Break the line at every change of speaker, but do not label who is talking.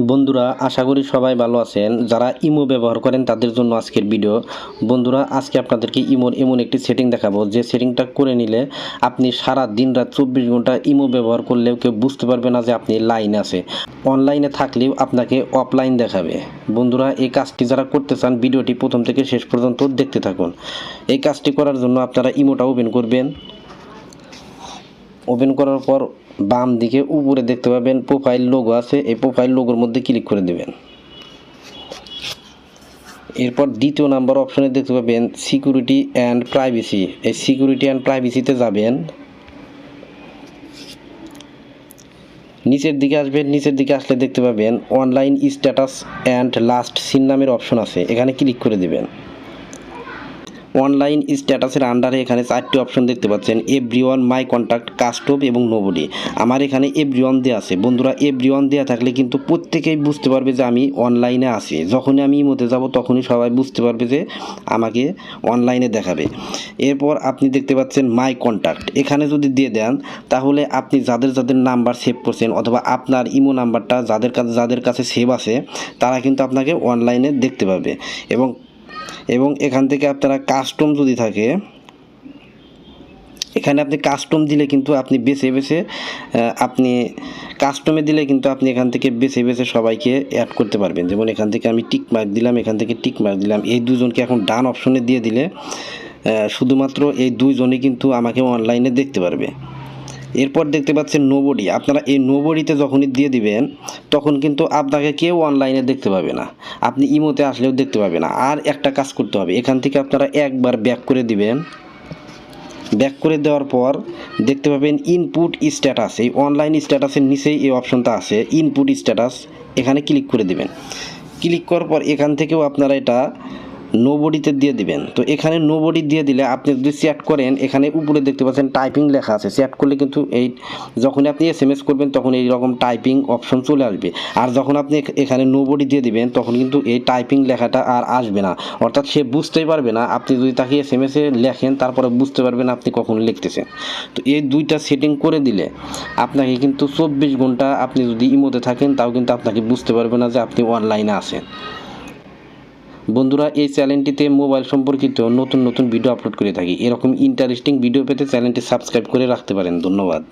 বন্ধুরা, আশা করি সবাই ভালো আছেন। যারা ইমো ব্যবহার করেন, তাদের জন্য আজকের ভিডিও। বন্ধুরা, আজকে আপনাদেরকে ইমোর এমন একটি সেটিং দেখাবো। যে সেটিংটা করে নিলে আপনি সারা দিন রাত চব্বিশ ঘণ্টা ইমো ব্যবহার করলেও কেউ বুঝতে পারবে না যে আপনি লাইন আছে। অনলাইনে থাকলেও আপনাকে অফলাইন দেখাবে। বন্ধুরা, এই কাজটি যারা করতে চান, ভিডিওটি প্রথম থেকে শেষ পর্যন্ত দেখতে থাকুন। এই কাজটি করার জন্য আপনারা ইমোটা ওপেন করবেন। ওপেন করার পর বাম দিকে উপরে দেখতে পাবেন প্রোফাইল লোগো আছে, এই প্রোফাইল লোগোর মধ্যে ক্লিক করে দেবেন। এরপর দ্বিতীয় নাম্বার অপশনে দেখতে পাবেন সিকিউরিটি অ্যান্ড প্রাইভেসি এই সিকিউরিটি অ্যান্ড প্রাইভেসিতে যাবেন। নিচের দিকে আসবেন, নিচের দিকে আসলে দেখতে পাবেন online status and last seen নামের অপশন আছে, এখানে ক্লিক করে দেবেন। অনলাইন স্ট্যাটাসের আন্ডারে এখানে চারটি অপশন দেখতে পাচ্ছেন এভরি মাই কন্ট্যাক্ট কাস্টপ এবং নোবডি আমার এখানে এভরি ওয়ান দেওয়া আছে। বন্ধুরা এভরি ওয়ান দেওয়া থাকলে কিন্তু প্রত্যেকেই বুঝতে পারবে যে আমি অনলাইনে আছি। যখনই আমি ইমোতে যাব, তখনই সবাই বুঝতে পারবে যে আমাকে অনলাইনে দেখাবে। এরপর আপনি দেখতে পাচ্ছেন মাই কন্ট্যাক্ট এখানে যদি দিয়ে দেন, তাহলে আপনি যাদের যাদের নাম্বার সেভ করছেন অথবা আপনার ইমো নাম্বারটা যাদের কাছে যাদের কাছে সেভ আছে, তারা কিন্তু আপনাকে অনলাইনে দেখতে পাবে। এবং এবং এখান থেকে আপনারা কাস্টম যদি থাকে, এখানে আপনি কাস্টম দিলে কিন্তু আপনি বেছে বেছে আপনি কাস্টমে দিলে কিন্তু আপনি এখান থেকে বেছে বেছে সবাইকে অ্যাড করতে পারবেন। যেমন এখান থেকে আমি টিক মার্ক দিলাম, এখান থেকে টিক মার্ক দিলাম। এই দুজনকে এখন ডান অপশনে দিয়ে দিলে শুধুমাত্র এই দুইজনই কিন্তু আমাকে অনলাইনে দেখতে পারবে। এরপর দেখতে পাচ্ছেন নোবডি আপনারা এই নোবডিতে যখনই দিয়ে দিবেন, তখন কিন্তু আপনাকে কেউ অনলাইনে দেখতে পাবে না। আপনি ইমোতে আসলেও দেখতে পাবে না। আর একটা কাজ করতে হবে, এখান থেকে আপনারা একবার ব্যাক করে দিবেন। ব্যাক করে দেওয়ার পর দেখতে পাবেন ইনপুট স্ট্যাটাস এই অনলাইন স্ট্যাটাসের নিচেই এই অপশনটা আছে ইনপুট স্ট্যাটাস এখানে ক্লিক করে দিবেন। ক্লিক করার পর এখান থেকেও আপনারা এটা নোবডিতে দিয়ে দিবেন। তো এখানে নোবডি দিয়ে দিলে আপনি যদি চ্যাট করেন, এখানে উপরে দেখতে পাচ্ছেন টাইপিং লেখা আছে। চ্যাট করলে কিন্তু এই যখন আপনি এস এম এস করবেন, তখন এই রকম টাইপিং অপশন চলে আসবে। আর যখন আপনি এখ- এখানে নোবডি দিয়ে দিবেন, তখন কিন্তু এই টাইপিং লেখাটা আর আসবে না। অর্থাৎ সে বুঝতেই পারবে না। আপনি যদি তাকে এস এম এসে লেখেন, তারপরে বুঝতে পারবেন আপনি কখন লিখতেছেন। তো এই দুইটা সেটিং করে দিলে আপনাকে কিন্তু চব্বিশ ঘণ্টা আপনি যদি ইমোতে থাকেন, তাও কিন্তু আপনাকে বুঝতে পারবে না যে আপনি অনলাইনে আছেন। বন্ধুরা, এই চ্যানেলটিতে মোবাইল সম্পর্কিত নতুন নতুন ভিডিও আপলোড করে থাকি। এরকম ইন্টারেস্টিং ভিডিও পেতে চ্যানেলটি সাবস্ক্রাইব করে রাখতে পারেন। ধন্যবাদ।